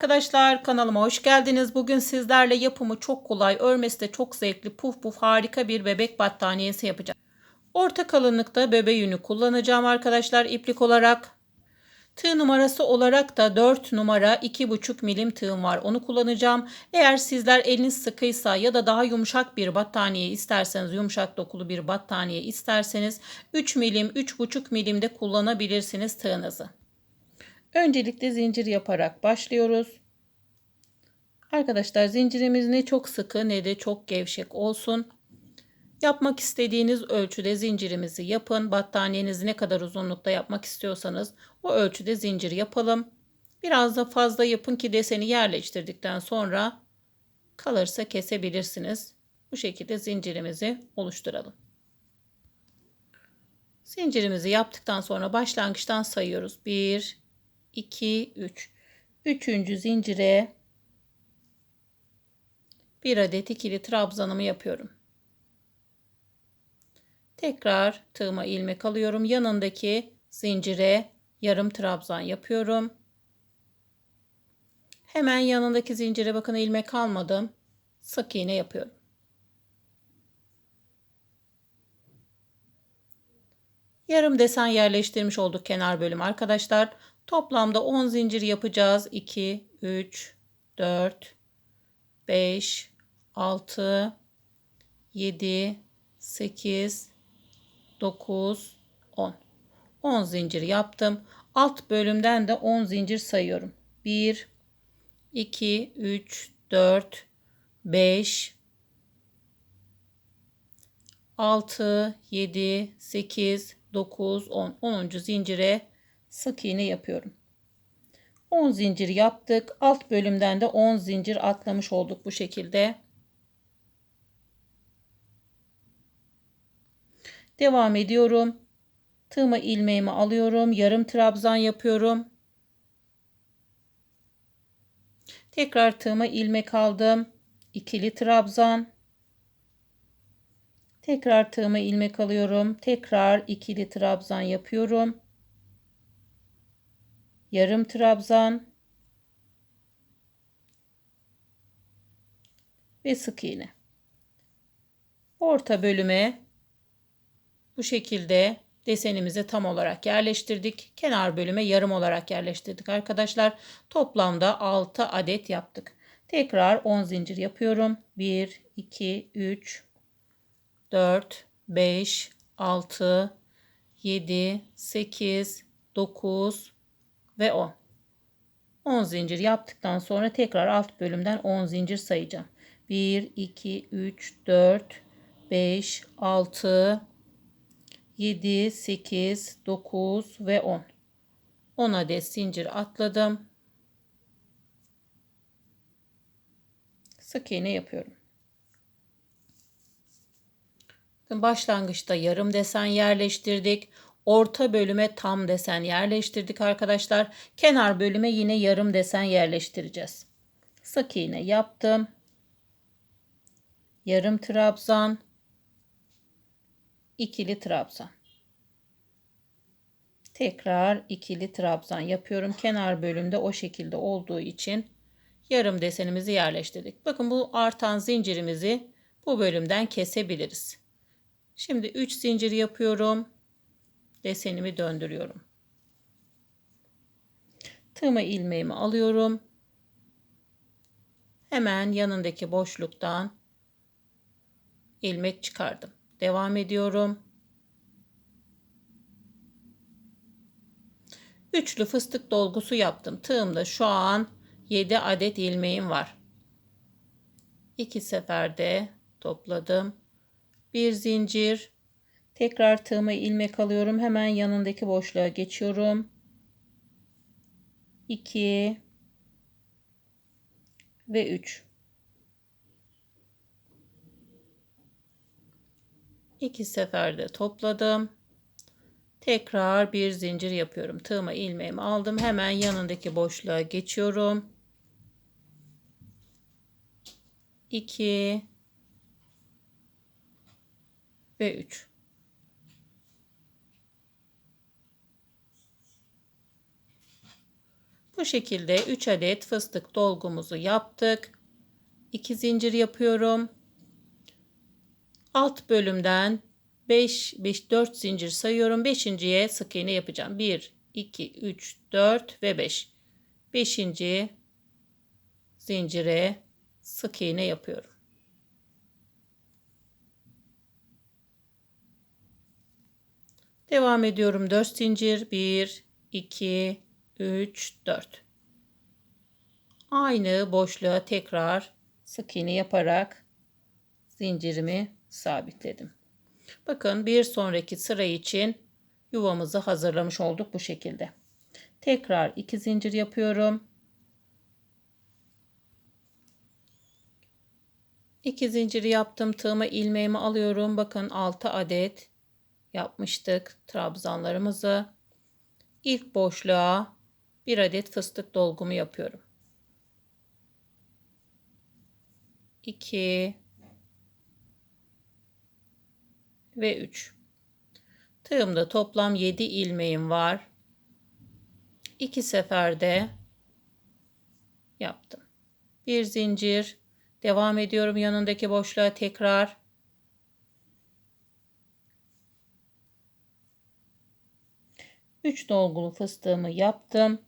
Arkadaşlar kanalıma hoş geldiniz. Bugün sizlerle yapımı çok kolay, örmesi de çok zevkli, puf puf harika bir bebek battaniyesi yapacağım. Orta kalınlıkta bebe yünü kullanacağım arkadaşlar iplik olarak. Tığ numarası olarak da 4 numara 2,5 milim tığım var. Onu kullanacağım. Eğer sizler eliniz sıkıysa ya da daha yumuşak bir battaniye isterseniz, yumuşak dokulu bir battaniye isterseniz 3 milim, 3,5 milim kullanabilirsiniz tığınızı. Öncelikle zincir yaparak başlıyoruz. Arkadaşlar zincirimiz ne çok sıkı ne de çok gevşek olsun. Yapmak istediğiniz ölçüde zincirimizi yapın. Battaniyenizi ne kadar uzunlukta yapmak istiyorsanız o ölçüde zincir yapalım. Biraz da fazla yapın ki deseni yerleştirdikten sonra kalırsa kesebilirsiniz. Bu şekilde zincirimizi oluşturalım. Zincirimizi yaptıktan sonra başlangıçtan sayıyoruz. 1, 2, 3. Üçüncü zincire bir adet ikili trabzanımı yapıyorum. Tekrar tığıma ilmek alıyorum. Yanındaki zincire yarım trabzan yapıyorum. Hemen yanındaki zincire bakın ilmek almadım. Sık iğne yapıyorum. Yarım desen yerleştirmiş olduk kenar bölüm arkadaşlar. Toplamda 10 zincir yapacağız. 2, 3, 4, 5, 6, 7, 8, 9, 10. 10 zincir yaptım. Alt bölümden de 10 zincir sayıyorum. 1, 2, 3, 4, 5, 6, 7, 8, 9, 10. 10. zincire sık iğne yapıyorum. 10 zincir yaptık. Alt bölümden de 10 zincir atlamış olduk bu şekilde. Devam ediyorum. Tığıma ilmeğimi alıyorum. Yarım trabzan yapıyorum. Tekrar tığıma ilmek aldım. İkili trabzan. Tekrar tığıma ilmek alıyorum. Tekrar ikili trabzan yapıyorum yarım trabzan ve sık iğne. Orta bölüme bu şekilde desenimizi tam olarak yerleştirdik. Kenar bölüme yarım olarak yerleştirdik arkadaşlar. Toplamda 6 adet yaptık. Tekrar 10 zincir yapıyorum. 1, 2, 3, 4, 5, 6, 7, 8, 9, ve 10. 10 zincir yaptıktan sonra tekrar alt bölümden 10 zincir sayacağım. 1, 2, 3, 4, 5, 6, 7, 8, 9 ve 10. 10 adet zincir atladım. Sık iğne yapıyorum. Başlangıçta yarım desen yerleştirdik. Orta bölüme tam desen yerleştirdik arkadaşlar. Kenar bölüme yine yarım desen yerleştireceğiz. Sık iğne yaptım. Yarım trabzan. ikili trabzan. Tekrar ikili trabzan yapıyorum. Kenar bölümde o şekilde olduğu için yarım desenimizi yerleştirdik. Bakın bu artan zincirimizi bu bölümden kesebiliriz. Şimdi 3 zincir yapıyorum desenimi döndürüyorum. Tığıma ilmeğimi alıyorum. Hemen yanındaki boşluktan ilmek çıkardım. Devam ediyorum. Üçlü fıstık dolgusu yaptım. Tığımda şu an 7 adet ilmeğim var. İki seferde topladım. Bir zincir Tekrar tığıma ilmek alıyorum. Hemen yanındaki boşluğa geçiyorum. 2 ve 3. İki seferde topladım. Tekrar bir zincir yapıyorum. Tığıma ilmeğimi aldım. Hemen yanındaki boşluğa geçiyorum. 2 ve 3. Bu şekilde 3 adet fıstık dolgumuzu yaptık. 2 zincir yapıyorum. Alt bölümden 5 5 4 zincir sayıyorum. 5.'ye sık iğne yapacağım. 1 2 3 4 ve 5. 5. zincire sık iğne yapıyorum. Devam ediyorum. 4 zincir. 1 2 3 4. Aynı boşluğa tekrar sık iğne yaparak zincirimi sabitledim. Bakın bir sonraki sıra için yuvamızı hazırlamış olduk bu şekilde. Tekrar iki zincir yapıyorum. İki zinciri yaptım. Tığımı ilmeğimi alıyorum. Bakın 6 adet yapmıştık trabzanlarımızı. İlk boşluğa bir adet fıstık dolgumu yapıyorum. 2 ve 3. Tığımda toplam 7 ilmeğim var. 2 seferde yaptım. Bir zincir devam ediyorum yanındaki boşluğa tekrar 3 dolgulu fıstığımı yaptım.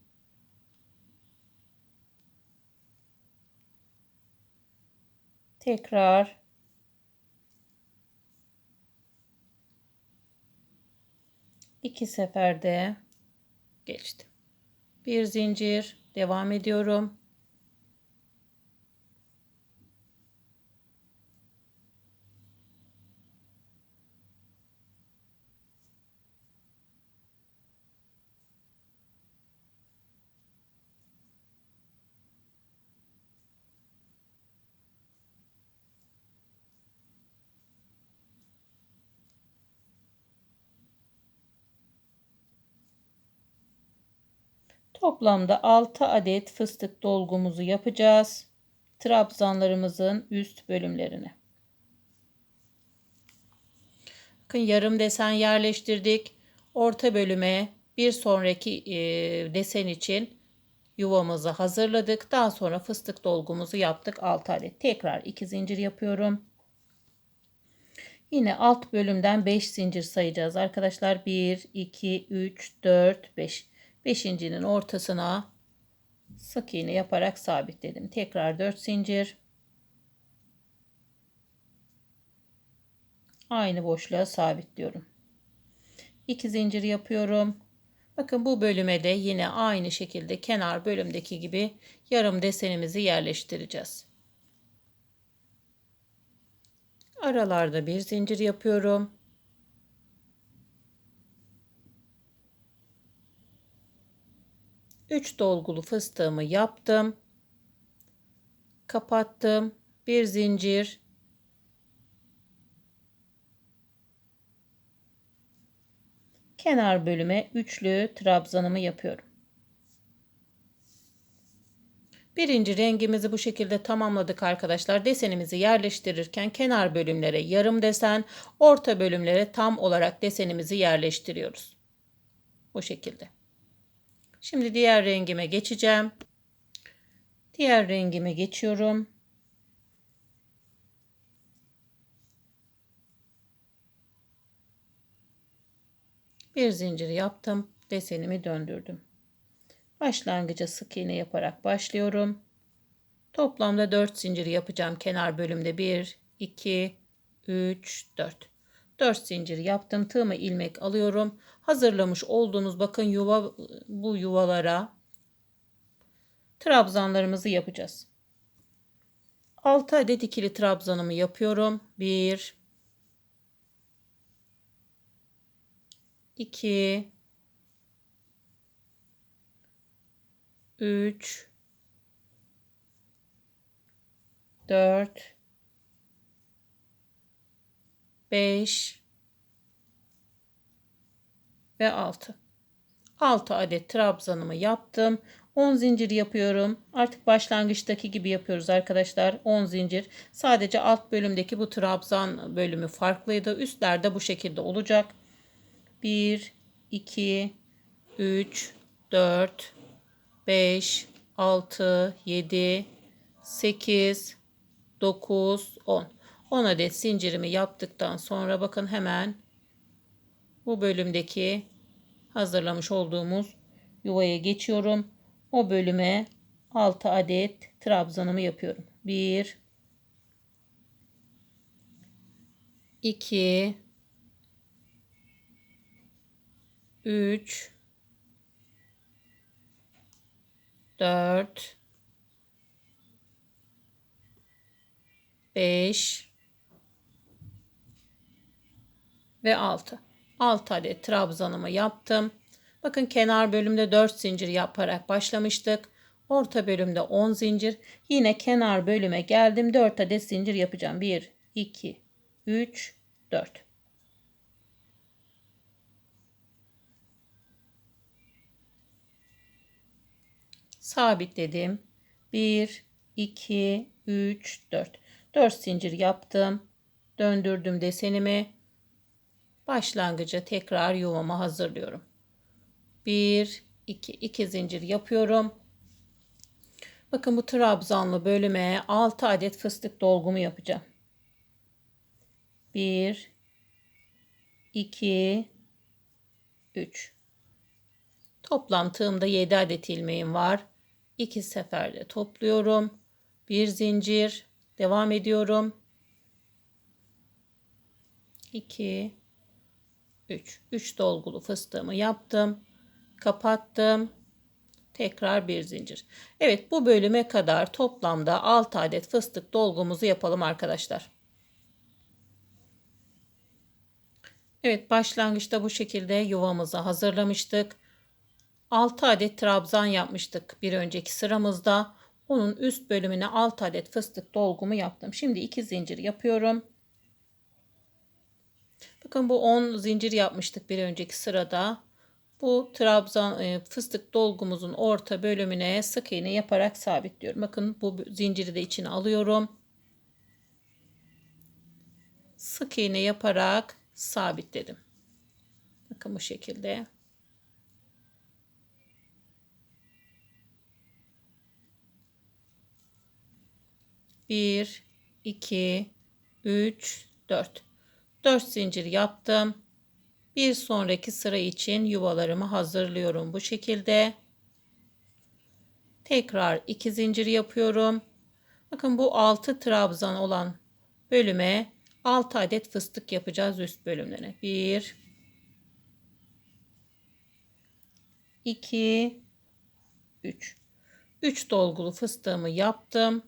Tekrar iki seferde geçtim. Bir zincir devam ediyorum. Toplamda 6 adet fıstık dolgumuzu yapacağız. Trabzanlarımızın üst bölümlerine. Bakın yarım desen yerleştirdik. Orta bölüme bir sonraki e, desen için yuvamızı hazırladık. Daha sonra fıstık dolgumuzu yaptık 6 adet. Tekrar 2 zincir yapıyorum. Yine alt bölümden 5 zincir sayacağız arkadaşlar. 1, 2, 3, 4, 5. Beşincinin ortasına sık iğne yaparak sabitledim. Tekrar 4 zincir. Aynı boşluğa sabitliyorum. 2 zincir yapıyorum. Bakın bu bölüme de yine aynı şekilde kenar bölümdeki gibi yarım desenimizi yerleştireceğiz. Aralarda bir zincir yapıyorum. 3 dolgulu fıstığımı yaptım. Kapattım. Bir zincir. Kenar bölüme üçlü trabzanımı yapıyorum. Birinci rengimizi bu şekilde tamamladık arkadaşlar. Desenimizi yerleştirirken kenar bölümlere yarım desen, orta bölümlere tam olarak desenimizi yerleştiriyoruz. Bu şekilde. Şimdi diğer rengime geçeceğim. Diğer rengime geçiyorum. Bir zincir yaptım. Desenimi döndürdüm. Başlangıca sık iğne yaparak başlıyorum. Toplamda 4 zincir yapacağım kenar bölümde 1, 2, 3, 4. 4 zincir yaptım. Tığımı ilmek alıyorum. Hazırlamış olduğunuz bakın yuva bu yuvalara trabzanlarımızı yapacağız. 6 adet ikili trabzanımı yapıyorum. 1 2 3 4 5 ve 6. 6 adet trabzanımı yaptım. 10 zincir yapıyorum. Artık başlangıçtaki gibi yapıyoruz arkadaşlar. 10 zincir. Sadece alt bölümdeki bu trabzan bölümü farklıydı. Üstlerde bu şekilde olacak. 1 2 3 4 5, 6, 7, 8, 9, 10. 10 adet zincirimi yaptıktan sonra bakın hemen bu bölümdeki hazırlamış olduğumuz yuvaya geçiyorum. O bölüme 6 adet trabzanımı yapıyorum. 1 2 3 4 5 ve 6. 6 adet trabzanımı yaptım. Bakın kenar bölümde 4 zincir yaparak başlamıştık. Orta bölümde 10 zincir. Yine kenar bölüme geldim. 4 adet zincir yapacağım. 1, 2, 3, 4. Sabitledim. 1, 2, 3, 4. 4 zincir yaptım. Döndürdüm desenimi. Başlangıca tekrar yuvamı hazırlıyorum. 1, 2, 2 zincir yapıyorum. Bakın bu trabzanlı bölüme 6 adet fıstık dolgumu yapacağım. 1 2 3 Toplam tığımda 7 adet ilmeğim var. 2 seferde topluyorum. Bir zincir devam ediyorum. 2 3 3 dolgulu fıstığımı yaptım. Kapattım. Tekrar bir zincir. Evet bu bölüme kadar toplamda 6 adet fıstık dolgumuzu yapalım arkadaşlar. Evet başlangıçta bu şekilde yuvamızı hazırlamıştık. 6 adet trabzan yapmıştık bir önceki sıramızda. Onun üst bölümüne 6 adet fıstık dolgumu yaptım. Şimdi 2 zincir yapıyorum. Bakın bu 10 zincir yapmıştık bir önceki sırada. Bu trabzan e, fıstık dolgumuzun orta bölümüne sık iğne yaparak sabitliyorum. Bakın bu zinciri de içine alıyorum. Sık iğne yaparak sabitledim. Bakın bu şekilde. Bir, iki, üç, dört. Dört zincir yaptım. Bir sonraki sıra için yuvalarımı hazırlıyorum bu şekilde. Tekrar iki zincir yapıyorum. Bakın bu altı trabzan olan bölüme 6 adet fıstık yapacağız üst bölümlerine. 1 2 3 3 dolgulu fıstığımı yaptım.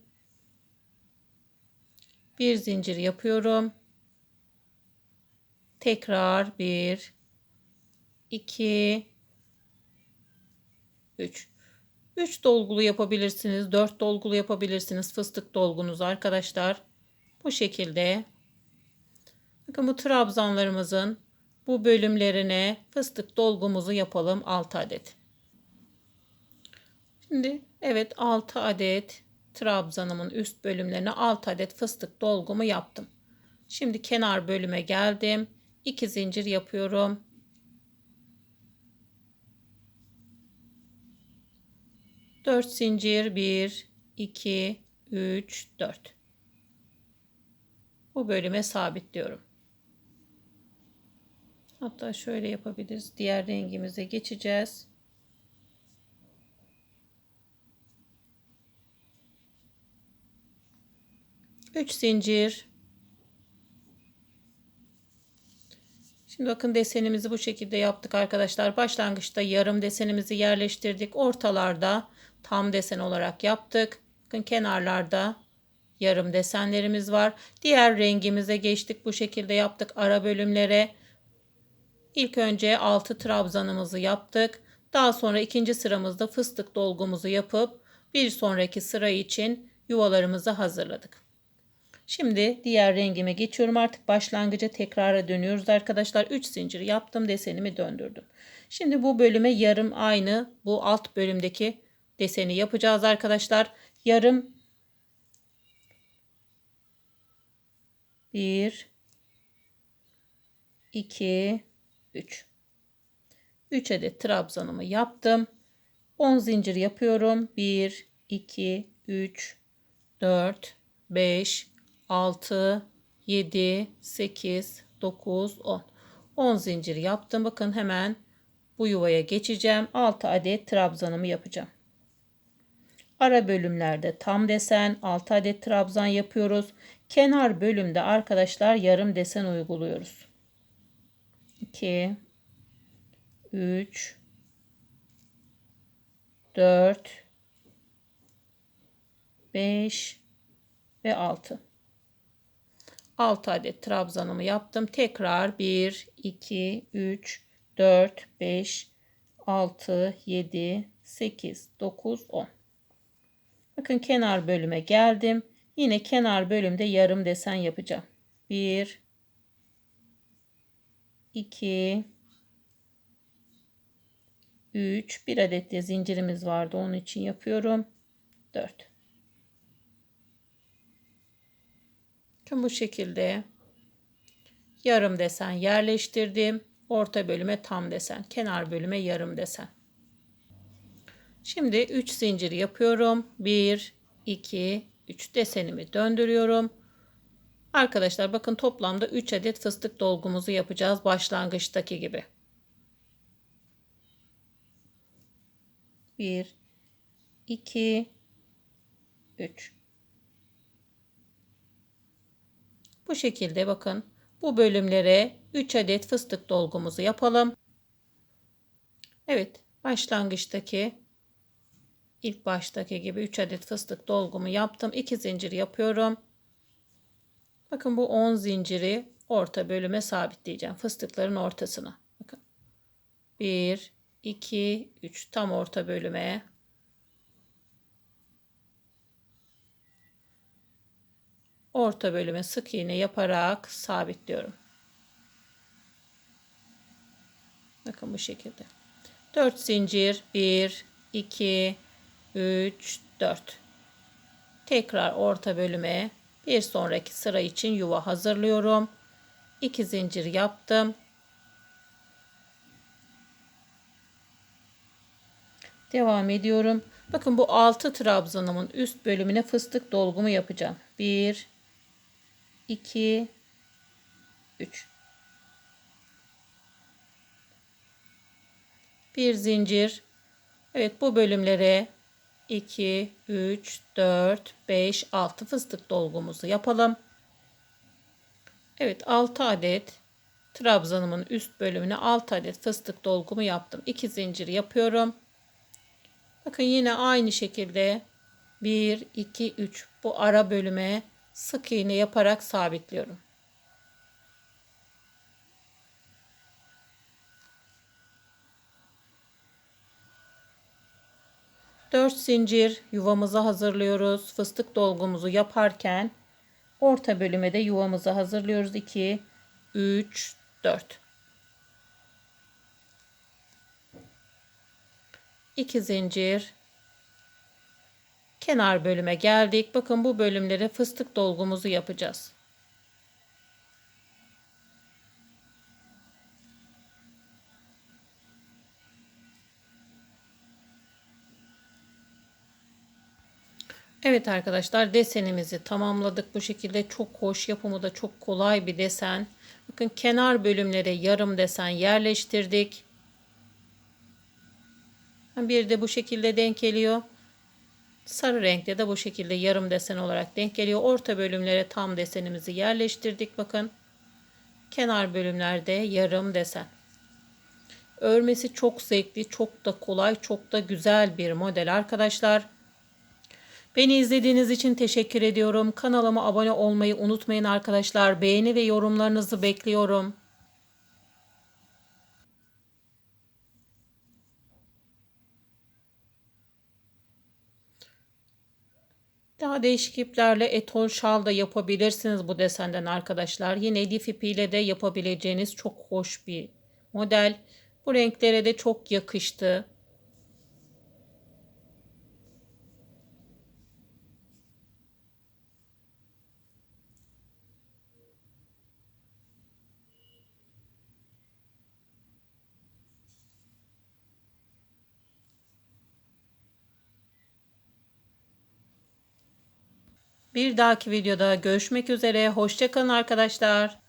Bir zincir yapıyorum. Tekrar 1 2 3 3 dolgulu yapabilirsiniz. 4 dolgulu yapabilirsiniz. Fıstık dolgunuz arkadaşlar. Bu şekilde Bakın bu trabzanlarımızın bu bölümlerine fıstık dolgumuzu yapalım 6 adet. Şimdi evet 6 adet trabzanımın üst bölümlerine 6 adet fıstık dolgumu yaptım. Şimdi kenar bölüme geldim. 2 zincir yapıyorum. Dört zincir bir, iki, üç, dört. Bu bölüme sabitliyorum. Hatta şöyle yapabiliriz. Diğer rengimize geçeceğiz. Üç zincir. Şimdi bakın desenimizi bu şekilde yaptık arkadaşlar. Başlangıçta yarım desenimizi yerleştirdik. Ortalarda tam desen olarak yaptık. Bakın kenarlarda yarım desenlerimiz var. Diğer rengimize geçtik. Bu şekilde yaptık ara bölümlere. İlk önce 6 trabzanımızı yaptık. Daha sonra ikinci sıramızda fıstık dolgumuzu yapıp bir sonraki sıra için yuvalarımızı hazırladık. Şimdi diğer rengime geçiyorum. Artık başlangıca tekrara dönüyoruz arkadaşlar. 3 zincir yaptım. Desenimi döndürdüm. Şimdi bu bölüme yarım aynı bu alt bölümdeki deseni yapacağız arkadaşlar. Yarım 1 2 3. 3 adet trabzanımı yaptım. 10 zincir yapıyorum. 1, 2, 3, 4, 5, 6, 7, 8, 9, 10. 10 zincir yaptım. Bakın hemen bu yuvaya geçeceğim. 6 adet trabzanımı yapacağım. Ara bölümlerde tam desen 6 adet trabzan yapıyoruz. Kenar bölümde arkadaşlar yarım desen uyguluyoruz. 2 3 4 5 ve 6. 6 adet trabzanımı yaptım. Tekrar 1 2 3 4 5 6 7 8 9 10. Bakın kenar bölüme geldim. Yine kenar bölümde yarım desen yapacağım. 1 2 3 bir adet de zincirimiz vardı onun için yapıyorum 4 Tüm bu şekilde. Yarım desen yerleştirdim. Orta bölüme tam desen kenar bölüme yarım desen. Şimdi 3 zincir yapıyorum. 1 2 3 desenimi döndürüyorum. Arkadaşlar bakın toplamda 3 adet fıstık dolgumuzu yapacağız başlangıçtaki gibi. 1 2 3 Bu şekilde bakın bu bölümlere 3 adet fıstık dolgumuzu yapalım. Evet başlangıçtaki ilk baştaki gibi 3 adet fıstık dolgumu yaptım. 2 zincir yapıyorum. Bakın bu 10 zinciri orta bölüme sabitleyeceğim. Fıstıkların ortasına. Bakın. 1 2 3 tam orta bölüme orta bölüme sık iğne yaparak sabitliyorum. Bakın bu şekilde. 4 zincir 1 2 3 4 tekrar orta bölüme bir sonraki sıra için yuva hazırlıyorum. 2 zincir yaptım. Devam ediyorum. Bakın bu 6 trabzanımın üst bölümüne fıstık dolgumu yapacağım. 1 2 3 Bir zincir. Evet bu bölümlere 2 3 4 5 6 fıstık dolgumuzu yapalım. Evet 6 adet trabzanımın üst bölümüne 6 adet fıstık dolgumu yaptım. 2 zincir yapıyorum. Bakın yine aynı şekilde 1, 2, 3 bu ara bölüme sık iğne yaparak sabitliyorum. Dört zincir yuvamızı hazırlıyoruz. Fıstık dolgumuzu yaparken orta bölüme de yuvamızı hazırlıyoruz. 2, 3, 4. 2 zincir kenar bölüme geldik. Bakın bu bölümlere fıstık dolgumuzu yapacağız. Evet arkadaşlar desenimizi tamamladık. Bu şekilde çok hoş yapımı da çok kolay bir desen. Bakın kenar bölümlere yarım desen yerleştirdik. Bir de bu şekilde denk geliyor. Sarı renkte de bu şekilde yarım desen olarak denk geliyor. Orta bölümlere tam desenimizi yerleştirdik. Bakın kenar bölümlerde yarım desen. Örmesi çok zevkli, çok da kolay, çok da güzel bir model arkadaşlar. Beni izlediğiniz için teşekkür ediyorum. Kanalıma abone olmayı unutmayın arkadaşlar. Beğeni ve yorumlarınızı bekliyorum. Daha değişik iplerle etol şal da yapabilirsiniz bu desenden arkadaşlar. Yine lif ipiyle de yapabileceğiniz çok hoş bir model. Bu renklere de çok yakıştı. Bir dahaki videoda görüşmek üzere. Hoşçakalın arkadaşlar.